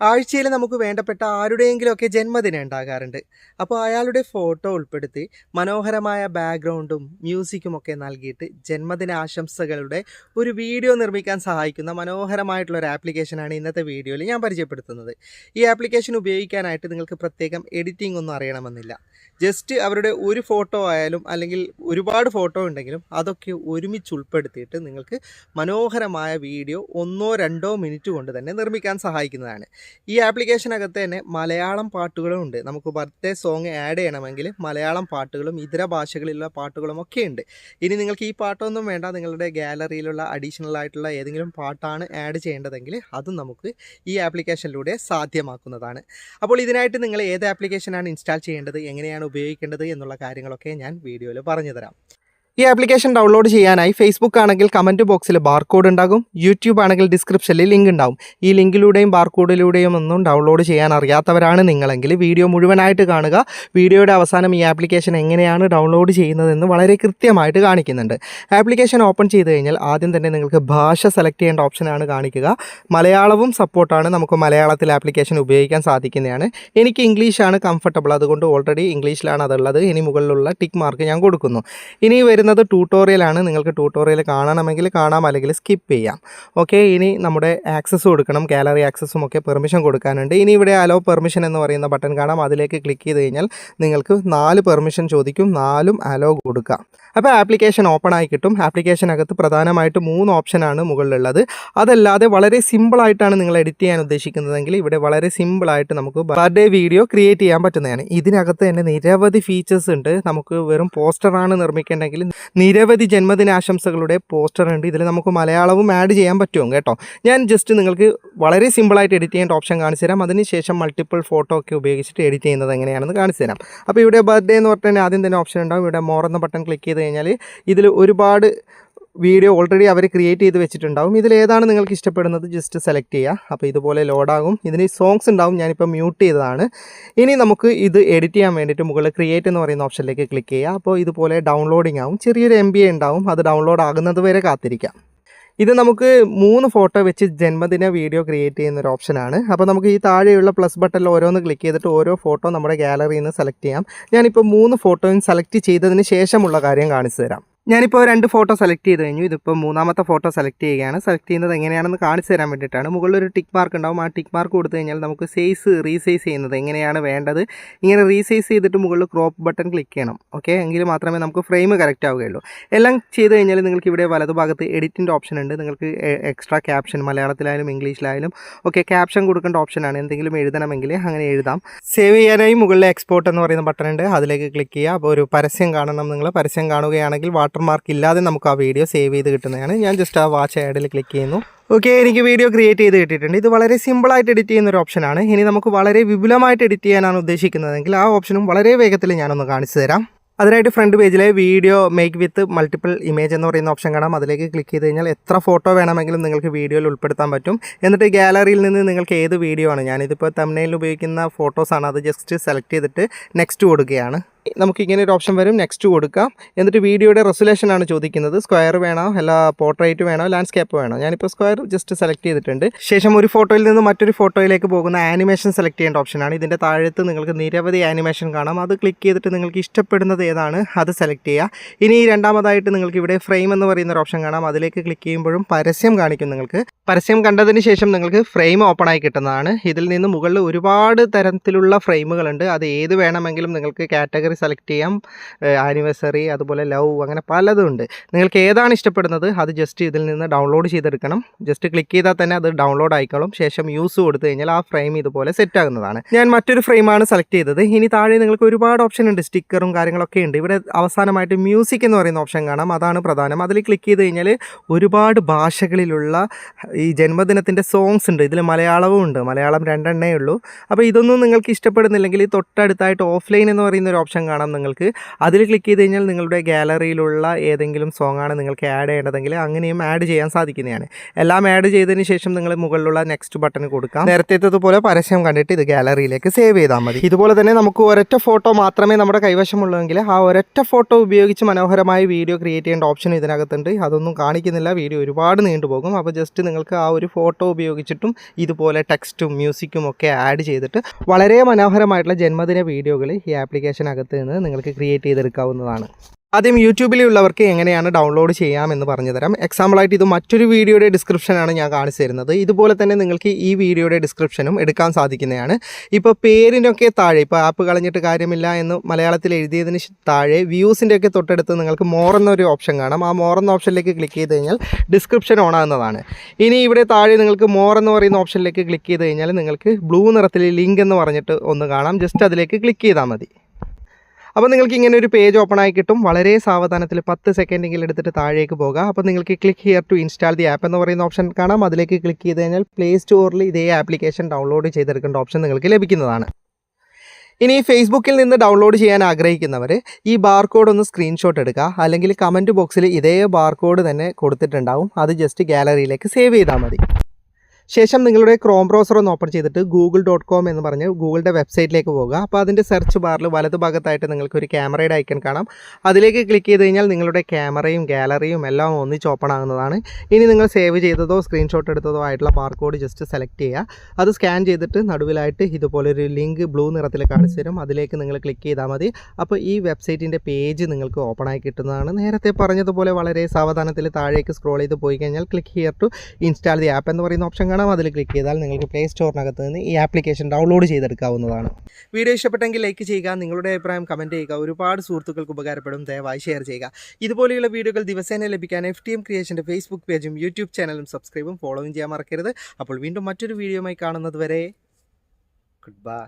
ആഴ്ചയിൽ നമുക്ക് വേണ്ടപ്പെട്ട ആരുടെയെങ്കിലുമൊക്കെ ജന്മദിനം ഉണ്ടാകാറുണ്ട്. അപ്പോൾ അയാളുടെ ഫോട്ടോ ഉൾപ്പെടുത്തി മനോഹരമായ ബാക്ക്ഗ്രൗണ്ടും മ്യൂസിക്കും ഒക്കെ നൽകിയിട്ട് ജന്മദിന ആശംസകളുടെ ഒരു വീഡിയോ നിർമ്മിക്കാൻ സഹായിക്കുന്ന മനോഹരമായിട്ടുള്ള ഒരു ആപ്ലിക്കേഷനാണ് ഇന്നത്തെ വീഡിയോയിൽ ഞാൻ പരിചയപ്പെടുത്തുന്നത്. ഈ ആപ്ലിക്കേഷൻ ഉപയോഗിക്കാനായിട്ട് നിങ്ങൾക്ക് പ്രത്യേകം എഡിറ്റിംഗ് ഒന്നും അറിയണമെന്നില്ല. ജസ്റ്റ് അവരുടെ ഒരു ഫോട്ടോ ആയാലും അല്ലെങ്കിൽ ഒരുപാട് ഫോട്ടോ ഉണ്ടെങ്കിലും അതൊക്കെ ഒരുമിച്ച് ഉൾപ്പെടുത്തിയിട്ട് നിങ്ങൾക്ക് മനോഹരമായ വീഡിയോ ഒന്നോ രണ്ടോ മിനിറ്റ് കൊണ്ട് തന്നെ നിർമ്മിക്കാൻ സഹായിക്കുന്നതാണ്. ഈ ആപ്ലിക്കേഷനകത്ത് തന്നെ മലയാളം പാട്ടുകളും ഉണ്ട്. നമുക്ക് ബർത്ത്ഡേ സോങ് ആഡ് ചെയ്യണമെങ്കിൽ മലയാളം പാട്ടുകളും ഇതര ഭാഷകളിലുള്ള പാട്ടുകളും ഒക്കെ ഉണ്ട്. ഇനി നിങ്ങൾക്ക് ഈ പാട്ടൊന്നും വേണ്ട. നിങ്ങളുടെ ഗാലറിയിലുള്ള അഡീഷണൽ ആയിട്ടുള്ള ഏതെങ്കിലും പാട്ടാണ് ആഡ് ചെയ്യേണ്ടതെങ്കിൽ അതും നമുക്ക് ഈ ആപ്ലിക്കേഷനിലൂടെ സാധ്യമാക്കുന്നതാണ്. അപ്പോൾ ഇതിനായിട്ട് നിങ്ങൾ ഏത് ആപ്ലിക്കേഷനാണ് ഇൻസ്റ്റാൾ ചെയ്യേണ്ടത് എങ്ങനെയാണ് ഉപയോഗിക്കേണ്ടത് എന്നുള്ള കാര്യങ്ങളൊക്കെ ഞാൻ വീഡിയോയിൽ പറഞ്ഞു തരാം ഈ ആപ്ലിക്കേഷൻ ഡൗൺലോഡ് ചെയ്യാനായി ഫേസ്ബുക്ക് ആണെങ്കിൽ കമന്റ് ബോക്സിൽ ബാർകോഡ് ഉണ്ടാകും. യൂട്യൂബ് ആണെങ്കിൽ ഡിസ്ക്രിപ്ഷനിൽ ലിങ്ക് ഉണ്ടാകും ഈ ലിങ്കിലൂടെയും ബാർകോഡിലൂടെയും ഒന്നും ഡൗൺലോഡ് ചെയ്യാൻ അറിയാത്തവരാണ് നിങ്ങളെങ്കിൽ വീഡിയോ മുഴുവനായിട്ട് കാണുക. വീഡിയോയുടെ അവസാനം ഈ ആപ്ലിക്കേഷൻ എങ്ങനെയാണ് ഡൗൺലോഡ് ചെയ്യുന്നതെന്ന് വളരെ കൃത്യമായിട്ട് കാണിക്കുന്നുണ്ട്. ആപ്ലിക്കേഷൻ ഓപ്പൺ ചെയ്ത് കഴിഞ്ഞാൽ ആദ്യം തന്നെ നിങ്ങൾക്ക് ഭാഷ സെലക്ട് ചെയ്യേണ്ട ഓപ്ഷനാണ് കാണിക്കുക. മലയാളവും സപ്പോർട്ടാണ് നമുക്ക് മലയാളത്തിൽ ആപ്ലിക്കേഷൻ ഉപയോഗിക്കാൻ സാധിക്കുന്നതാണ്. എനിക്ക് ഇംഗ്ലീഷാണ് കംഫർട്ടബിൾ അതുകൊണ്ട് ഓൾറെഡി ഇംഗ്ലീഷിലാണ് അതുള്ളത്. ഇനി മുകളിലുള്ള ടിക്ക് മാർക്ക് ഞാൻ കൊടുക്കുന്നു. ഇനി വരുന്നത് ട്യൂട്ടോറിയലാണ് നിങ്ങൾക്ക് ട്യൂട്ടോറിയൽ കാണണമെങ്കിൽ കാണാം അല്ലെങ്കിൽ സ്കിപ്പ് ചെയ്യാം. ഓക്കെ ഇനി നമ്മുടെ ആക്സസ് കൊടുക്കണം. ഗാലറി ആക്സസും ഒക്കെ പെർമിഷൻ കൊടുക്കാനുണ്ട്. ഇനി ഇവിടെ അലോ പെർമിഷൻ എന്ന് പറയുന്ന ബട്ടൺ കാണാം. അതിലേക്ക് ക്ലിക്ക് ചെയ്ത് കഴിഞ്ഞാൽ നിങ്ങൾക്ക് നാല് പെർമിഷൻ ചോദിക്കും. നാലും അലോ കൊടുക്കാം. അപ്പോൾ ആപ്ലിക്കേഷൻ ഓപ്പൺ ആയി കിട്ടും. ആപ്ലിക്കേഷനകത്ത് പ്രധാനമായിട്ട് മൂന്ന് ഓപ്ഷനാണ് മുകളിലുള്ളത്. അതല്ലാതെ വളരെ സിമ്പിളായിട്ടാണ് നിങ്ങൾ എഡിറ്റ് ചെയ്യാൻ ഉദ്ദേശിക്കുന്നതെങ്കിൽ ഇവിടെ വളരെ സിമ്പിളായിട്ട് നമുക്ക് ബർത്ത്ഡേ വീഡിയോ ക്രിയേറ്റ് ചെയ്യാൻ പറ്റുന്നതാണ്. ഇതിനകത്ത് തന്നെ നിരവധി ഫീച്ചേഴ്സ് ഉണ്ട്. നമുക്ക് വെറും പോസ്റ്ററാണ് നിർമ്മിക്കേണ്ടെങ്കിൽ നിരവധി ജന്മദിനാശംസകളുടെ പോസ്റ്റർ ഉണ്ട്. ഇതിൽ നമുക്ക് മലയാളവും ആഡ് ചെയ്യാൻ പറ്റുമോ കേട്ടോ. ഞാൻ ജസ്റ്റ് നിങ്ങൾക്ക് വളരെ സിമ്പിളായിട്ട് എഡിറ്റ് ചെയ്യേണ്ട ഓപ്ഷൻ കാണിച്ചു തരാം. അതിനുശേഷം മൾട്ടിപ്പിൾ ഫോട്ടോ ഒക്കെ ഉപയോഗിച്ചിട്ട് എഡിറ്റ് ചെയ്യുന്നത് എങ്ങനെയാണെന്ന് കാണിച്ചു തരാം. അപ്പോൾ ഇവിടെ ബർത്ത്ഡേ എന്ന് പറഞ്ഞാൽ ആദ്യം തന്നെ ഓപ്ഷൻ ഉണ്ടാവും. ഇവിടെ മോർ എന്ന ബട്ടൺ ക്ലിക്ക് ചെയ്ത് കഴിഞ്ഞാൽ ഇതിൽ ഒരുപാട് വീഡിയോ ഓൾറെഡി അവർ ക്രിയേറ്റ് ചെയ്ത് വെച്ചിട്ടുണ്ടാവും. ഇതിൽ ഏതാണ് നിങ്ങൾക്ക് ഇഷ്ടപ്പെടുന്നത്? ജസ്റ്റ് സെലക്ട് ചെയ്യുക അപ്പോൾ ഇതുപോലെ ലോഡാകും ഇതിന് സോങ്സ് ഉണ്ടാവും. ഞാനിപ്പോൾ മ്യൂട്ട് ചെയ്തതാണ്. ഇനി നമുക്ക് ഇത് എഡിറ്റ് ചെയ്യാൻ വേണ്ടിയിട്ട് മുകളിൽ ക്രിയേറ്റ് എന്ന് പറയുന്ന ഓപ്ഷനിലേക്ക് ക്ലിക്ക് ചെയ്യുക അപ്പോൾ ഇതുപോലെ ഡൗൺലോഡിംഗ് ആവും. ചെറിയൊരു എം ബി ഉണ്ടാവും. അത് ഡൗൺലോഡ് ആകുന്നത് വരെ കാത്തിരിക്കാം. ഇത് നമുക്ക് മൂന്ന് ഫോട്ടോ വെച്ച് ജന്മദിന വീഡിയോ ക്രിയേറ്റ് ചെയ്യുന്ന ഒരു ഓപ്ഷനാണ് അപ്പോൾ നമുക്ക് ഈ താഴെയുള്ള പ്ലസ് ബട്ടണിൽ ഓരോന്ന് ക്ലിക്ക് ചെയ്തിട്ട് ഓരോ ഫോട്ടോ നമ്മുടെ ഗാലറിയിൽ നിന്ന് സെലക്ട് ചെയ്യാം. ഞാനിപ്പോൾ മൂന്ന് ഫോട്ടോയും സെലക്ട് ചെയ്തതിന് ശേഷമുള്ള കാര്യം കാണിച്ചു തരാം. ഞാനിപ്പോൾ രണ്ട് ഫോട്ടോ സെലക്ട് ചെയ്ത് കഴിഞ്ഞു. ഇതിപ്പോൾ മൂന്നാമത്തെ ഫോട്ടോ സെലക്ട് ചെയ്യുകയാണ്. സെലക്ട് ചെയ്യുന്നത് എങ്ങനെയാണെന്ന് കാണിച്ചു തരാൻ വേണ്ടിയിട്ടാണ്. മുകളിലൊരു ടിക്ക് മാർക്ക് ഉണ്ടാവും. ആ ടിക്ക് മാർക്ക് കൊടുത്തു കഴിഞ്ഞാൽ നമുക്ക് സൈസ് റീസൈസ് ചെയ്യുന്നത് എങ്ങനെയാണ് വേണ്ടത്? ഇങ്ങനെ റീസൈസ് ചെയ്തിട്ട് മുകളിൽ ക്രോപ്പ് ബട്ടൺ ക്ലിക്ക് ചെയ്യണം. ഓക്കെ എങ്കിൽ മാത്രമേ നമുക്ക് ഫ്രെയിം കറക്റ്റ് ആവുകയുള്ളൂ. എല്ലാം ചെയ്ത് കഴിഞ്ഞാൽ നിങ്ങൾക്ക് ഇവിടെ വലതുഭാഗത്ത് എഡിറ്റിന്റെ ഓപ്ഷൻ ഉണ്ട്. നിങ്ങൾക്ക് എക്സ്ട്രാ ക്യാപ്ഷൻ മലയാളത്തിലായാലും ഇംഗ്ലീഷിലായാലും ഓക്കെ ക്യാപ്ഷൻ കൊടുക്കേണ്ട ഓപ്ഷനാണ് എന്തെങ്കിലും എഴുതണമെങ്കിൽ അങ്ങനെ എഴുതാം. സേവ് ചെയ്യാനായി മുകളിലെ എക്സ്പോർട്ട് എന്ന് പറയുന്ന ബട്ടൺ ഉണ്ട്. അതിലേക്ക് ക്ലിക്ക് ചെയ്യുക. അപ്പോൾ ഒരു പരസ്യം കാണണം. നിങ്ങൾ പരസ്യം കാണുകയാണെങ്കിൽ വാട്ടർ മാർക്ക് ഇല്ലാതെ നമുക്ക് ആ വീഡിയോ സേവ് ചെയ്ത് കിട്ടുന്നതാണ്. ഞാൻ ജസ്റ്റ് ആ വാച്ച് ആഡിൽ ക്ലിക്ക് ചെയ്യുന്നു. ഓക്കെ എനിക്ക് വീഡിയോ ക്രിയേറ്റ് ചെയ്ത് കിട്ടിയിട്ടുണ്ട്. ഇത് വളരെ സിമ്പിളായിട്ട് എഡിറ്റ് ചെയ്യുന്ന ഒരു ഓപ്ഷനാണ് ഇനി നമുക്ക് വളരെ വിപുലമായിട്ട് എഡിറ്റ് ചെയ്യാനാണ് ഉദ്ദേശിക്കുന്നതെങ്കിൽ ആ ഓപ്ഷനും വളരെ വേഗത്തിൽ ഞാനൊന്ന് കാണിച്ചു തരാം. അതിനായിട്ട് ഫ്രണ്ട് പേജിലെ video make with multiple image എന്ന് പറയുന്ന ഓപ്ഷൻ കാണാം. അതിലേക്ക് ക്ലിക്ക് ചെയ്ത് കഴിഞ്ഞാൽ എത്ര ഫോട്ടോ വേണമെങ്കിലും നിങ്ങൾക്ക് വീഡിയോയിൽ ഉൾപ്പെടുത്താൻ പറ്റും. എന്നിട്ട് ഗാലറിയിൽ നിന്ന് നിങ്ങൾക്ക് ഏത് വീഡിയോ ആണ്? ഞാനിതിപ്പോൾ തമിഴ്നയിൽ ഉപയോഗിക്കുന്ന ഫോട്ടോസാണ് അത് ജസ്റ്റ് സെലക്ട് ചെയ്തിട്ട് നെക്സ്റ്റ് കൊടുക്കുകയാണ്. നമുക്ക് ഇങ്ങനെ ഒരു ഓപ്ഷൻ വരും. നെക്സ്റ്റ് കൊടുക്കാം. എന്നിട്ട് വീഡിയോയുടെ റെസൊല്യൂഷൻ ആണ് ചോദിക്കുന്നത്. സ്ക്വയർ വേണോ? അല്ല പോർട്രേറ്റ് വേണോ? ലാൻഡ്സ്കേപ്പ് വേണോ? ഞാനിപ്പോൾ സ്ക്വയർ ജസ്റ്റ് സെലക്ട് ചെയ്തിട്ടുണ്ട്. ശേഷം ഒരു ഫോട്ടോയിൽ നിന്ന് മറ്റൊരു ഫോട്ടോയിലേക്ക് പോകുന്ന ആനിമേഷൻ സെലക്ട് ചെയ്യേണ്ട ഓപ്ഷനാണ് ഇതിന്റെ താഴത്ത് നിങ്ങൾക്ക് നിരവധി ആനിമേഷൻ കാണാം. അത് ക്ലിക്ക് ചെയ്തിട്ട് നിങ്ങൾക്ക് ഇഷ്ടപ്പെടുന്നത് ഏതാണ് അത് സെലക്ട് ചെയ്യുക ഇനി രണ്ടാമതായിട്ട് നിങ്ങൾക്ക് ഇവിടെ ഫ്രെയിം എന്ന് പറയുന്ന ഒരു ഓപ്ഷൻ കാണാം. അതിലേക്ക് ക്ലിക്ക് ചെയ്യുമ്പോഴും പരസ്യം കാണിക്കും നിങ്ങൾക്ക്. പരസ്യം കണ്ടതിന് ശേഷം നിങ്ങൾക്ക് ഫ്രെയിം ഓപ്പൺ ആയി കിട്ടുന്നതാണ്. ഇതിൽ നിന്ന് മുകളിൽ ഒരുപാട് തരത്തിലുള്ള ഫ്രെയിമുകളുണ്ട് അത് ഏത് വേണമെങ്കിലും നിങ്ങൾക്ക് കാറ്റഗറി സെലക്ട് ചെയ്യാം. ആനിവേഴ്സറി അതുപോലെ ലവ് അങ്ങനെ പലതും ഉണ്ട്. നിങ്ങൾക്ക് ഏതാണ് ഇഷ്ടപ്പെടുന്നത്? അത് ജസ്റ്റ് ഇതിൽ നിന്ന് ഡൗൺലോഡ് ചെയ്തെടുക്കണം. ജസ്റ്റ് ക്ലിക്ക് ചെയ്താൽ തന്നെ അത് ഡൗൺലോഡ് ആയിക്കോളും. ശേഷം യൂസ് കൊടുത്തു കഴിഞ്ഞാൽ ആ ഫ്രെയിം ഇതുപോലെ സെറ്റ് ആകുന്നതാണ്. ഞാൻ മറ്റൊരു ഫ്രെയിമാണ് സെലക്ട് ചെയ്തത്. ഇനി താഴെ നിങ്ങൾക്ക് ഒരുപാട് ഓപ്ഷൻ ഉണ്ട്. സ്റ്റിക്കറും കാര്യങ്ങളൊക്കെ ഉണ്ട്. ഇവിടെ അവസാനമായിട്ട് മ്യൂസിക് എന്ന് പറയുന്ന ഓപ്ഷൻ കാണാം. അതാണ് പ്രധാനം. അതിൽ ക്ലിക്ക് ചെയ്ത് കഴിഞ്ഞാൽ ഒരുപാട് ഭാഷകളിലുള്ള ഈ ജന്മദിനത്തിന്റെ സോങ്സ് ഉണ്ട്. ഇതിൽ മലയാളവും ഉണ്ട്. മലയാളം രണ്ടെണ്ണേ ഉള്ളൂ. അപ്പോൾ ഇതൊന്നും നിങ്ങൾക്ക് ഇഷ്ടപ്പെടുന്നില്ലെങ്കിൽ തൊട്ടടുത്തായിട്ട് ഓഫ്ലൈൻ എന്ന് പറയുന്ന ഒരു ഓപ്ഷൻ കാണാം നിങ്ങൾക്ക്. അതിൽ ക്ലിക്ക് ചെയ്ത് കഴിഞ്ഞാൽ നിങ്ങളുടെ ഗാലറിയിലുള്ള ഏതെങ്കിലും സോങ് ആണ് നിങ്ങൾക്ക് ആഡ് ചെയ്യേണ്ടതെങ്കിൽ അങ്ങനെയും ആഡ് ചെയ്യാൻ സാധിക്കുന്നതാണ്. എല്ലാം ആഡ് ചെയ്തതിന് ശേഷം നിങ്ങൾ മുകളിലുള്ള നെക്സ്റ്റ് ബട്ടൺ കൊടുക്കാം. നേരത്തേത്തതുപോലെ പരസ്യം കണ്ടിട്ട് ഇത് ഗാലറിയിലേക്ക് സേവ് ചെയ്താൽ മതി. ഇതുപോലെ തന്നെ നമുക്ക് ഒരൊറ്റ ഫോട്ടോ മാത്രമേ നമ്മുടെ കൈവശമുള്ളെങ്കിൽ ആ ഒരൊറ്റ ഫോട്ടോ ഉപയോഗിച്ച് മനോഹരമായ വീഡിയോ ക്രിയേറ്റ് ചെയ്യേണ്ട ഓപ്ഷൻ ഇതിനകത്തുണ്ട്. അതൊന്നും കാണിക്കുന്നില്ല. വീഡിയോ ഒരുപാട് നീണ്ടുപോകും അപ്പോൾ ജസ്റ്റ് നിങ്ങൾക്ക് ആ ഒരു ഫോട്ടോ ഉപയോഗിച്ചിട്ടും ഇതുപോലെ ടെക്സ്റ്റും മ്യൂസിക്കും ഒക്കെ ആഡ് ചെയ്തിട്ട് വളരെ മനോഹരമായിട്ടുള്ള ജന്മദിന വീഡിയോകൾ ഈ ആപ്ലിക്കേഷനകത്ത് നിന്ന് നിങ്ങൾക്ക് ക്രിയേറ്റ് ചെയ്തെടുക്കാവുന്നതാണ്. ആദ്യം യൂട്യൂബിലുള്ളവർക്ക് എങ്ങനെയാണ് ഡൗൺലോഡ് ചെയ്യാമെന്ന് പറഞ്ഞു തരാം എക്സാമ്പിളായിട്ട് ഇത് മറ്റൊരു വീഡിയോയുടെ ഡിസ്ക്രിപ്ഷനാണ് ഞാൻ കാണിച്ചു തരുന്നത്. ഇതുപോലെ തന്നെ നിങ്ങൾക്ക് ഈ വീഡിയോയുടെ ഡിസ്ക്രിപ്ഷനും എടുക്കാൻ സാധിക്കുന്നതാണ്. ഇപ്പോൾ പേരിനൊക്കെ താഴെ ഇപ്പോൾ ആപ്പ് കളഞ്ഞിട്ട് കാര്യമില്ല എന്ന് മലയാളത്തിൽ എഴുതിയതിന് താഴെ വ്യൂസിന്റെ ഒക്കെ തൊട്ടടുത്ത് നിങ്ങൾക്ക് മോർ എന്നൊരു ഓപ്ഷൻ കാണാം. ആ മോർ എന്ന ഓപ്ഷനിലേക്ക് ക്ലിക്ക് ചെയ്ത് കഴിഞ്ഞാൽ ഡിസ്ക്രിപ്ഷൻ ഓൺ ആകുന്നതാണ് ഇനി ഇവിടെ താഴെ നിങ്ങൾക്ക് മോർ എന്ന് പറയുന്ന ഓപ്ഷനിലേക്ക് ക്ലിക്ക് ചെയ്ത് കഴിഞ്ഞാൽ നിങ്ങൾക്ക് ബ്ലൂ നിറത്തിൽ ലിങ്ക് എന്ന് പറഞ്ഞിട്ട് ഒന്ന് കാണാം. ജസ്റ്റ് അതിലേക്ക് ക്ലിക്ക് ചെയ്താൽ മതി. അപ്പോൾ നിങ്ങൾക്ക് ഇങ്ങനെ ഒരു പേജ് ഓപ്പൺ ആയി കിട്ടും. വളരെ സാവധാനത്തിൽ പത്ത് സെക്കൻഡെങ്കിലും എടുത്തിട്ട് താഴേക്ക് പോകാം. അപ്പോൾ നിങ്ങൾക്ക് click here to install the app എന്ന് പറയുന്ന ഓപ്ഷൻ കാണാം. അതിലേക്ക് ക്ലിക്ക് ചെയ്ത് കഴിഞ്ഞാൽ പ്ലേ സ്റ്റോറിൽ ഇതേ ആപ്ലിക്കേഷൻ ഡൗൺലോഡ് ചെയ്തെടുക്കേണ്ട ഓപ്ഷൻ നിങ്ങൾക്ക് ലഭിക്കുന്നതാണ്. ഇനി ഫേസ്ബുക്കിൽ നിന്ന് ഡൗൺലോഡ് ചെയ്യാൻ ആഗ്രഹിക്കുന്നവർ ഈ ബാർകോഡ് ഒന്ന് സ്ക്രീൻഷോട്ട് എടുക്കുക. അല്ലെങ്കിൽ കമന്റ് ബോക്സിൽ ഇതേ ബാർകോഡ് തന്നെ കൊടുത്തിട്ടുണ്ടാവും. അത് ജസ്റ്റ് ഗാലറിയിലേക്ക് സേവ് ചെയ്താൽ മതി. ശേഷം നിങ്ങളുടെ ക്രോം ബ്രൗസർ ഒന്ന് ഓപ്പൺ ചെയ്തിട്ട് ഗൂഗിൾ ഡോട്ട് കോം എന്ന് പറഞ്ഞ് ഗൂഗിളിന്റെ വെബ്സൈറ്റിലേക്ക് പോകുക അപ്പോൾ അതിന്റെ സെർച്ച് ബാറിൽ വലതു ഭാഗത്തായിട്ട് നിങ്ങൾക്ക് ഒരു ക്യാമറയുടെ ഐക്കൺ കാണാം. അതിലേക്ക് ക്ലിക്ക് ചെയ്ത് കഴിഞ്ഞാൽ നിങ്ങളുടെ ക്യാമറയും ഗാലറിയും എല്ലാം ഒന്നിച്ച് ഓപ്പൺ ആകുന്നതാണ്. ഇനി നിങ്ങൾ സേവ് ചെയ്തതോ സ്ക്രീൻഷോട്ട് എടുത്തതോ ആയിട്ടുള്ള ബാർകോഡ് ജസ്റ്റ് സെലക്ട് ചെയ്യുക. അത് സ്കാൻ ചെയ്തിട്ട് നടുവിലായിട്ട് ഇതുപോലെ ഒരു ലിങ്ക് ബ്ലൂ നിറത്തിൽ കാണിച്ചു തരും. അതിലേക്ക് നിങ്ങൾ ക്ലിക്ക് ചെയ്താൽ മതി. അപ്പോൾ ഈ വെബ്സൈറ്റിന്റെ പേജ് നിങ്ങൾക്ക് ഓപ്പൺ ആയി കിട്ടുന്നതാണ്. നേരത്തെ പറഞ്ഞതുപോലെ വളരെ സാവധാനത്തിൽ താഴേക്ക് സ്ക്രോൾ ചെയ്ത് പോയി കഴിഞ്ഞാൽ click here to install the app എന്ന് പറയുന്ന ഓപ്ഷൻ കാണാം അതിൽ ക്ലിക്ക് ചെയ്താൽ നിങ്ങൾക്ക് പ്ലേ സ്റ്റോറിനകത്ത് നിന്ന് ഈ ആപ്ലിക്കേഷൻ ഡൗൺലോഡ് ചെയ്തെടുക്കാവുന്നതാണ്. വീഡിയോ ഇഷ്ടപ്പെട്ടെങ്കിൽ ലൈക്ക് ചെയ്യുക നിങ്ങളുടെ അഭിപ്രായം കമന്റ് ചെയ്യുക ഒരുപാട് സുഹൃത്തുക്കൾക്ക് ഉപകാരപ്പെടും. ദയവായി ഷെയർ ചെയ്യുക. ഇതുപോലെയുള്ള വീഡിയോകൾ ദിവസേന ലഭിക്കാൻ എഫ് ടി എം ക്രിയേഷന്റെ ഫേസ്ബുക്ക് പേജും യൂട്യൂബ് ചാനലും സബ്സ്ക്രൈബും ഫോളോയും ചെയ്യാൻ മറക്കരുത്. അപ്പോൾ വീണ്ടും മറ്റൊരു വീഡിയോയുമായി കാണുന്നത് വരെ ഗുഡ് ബൈ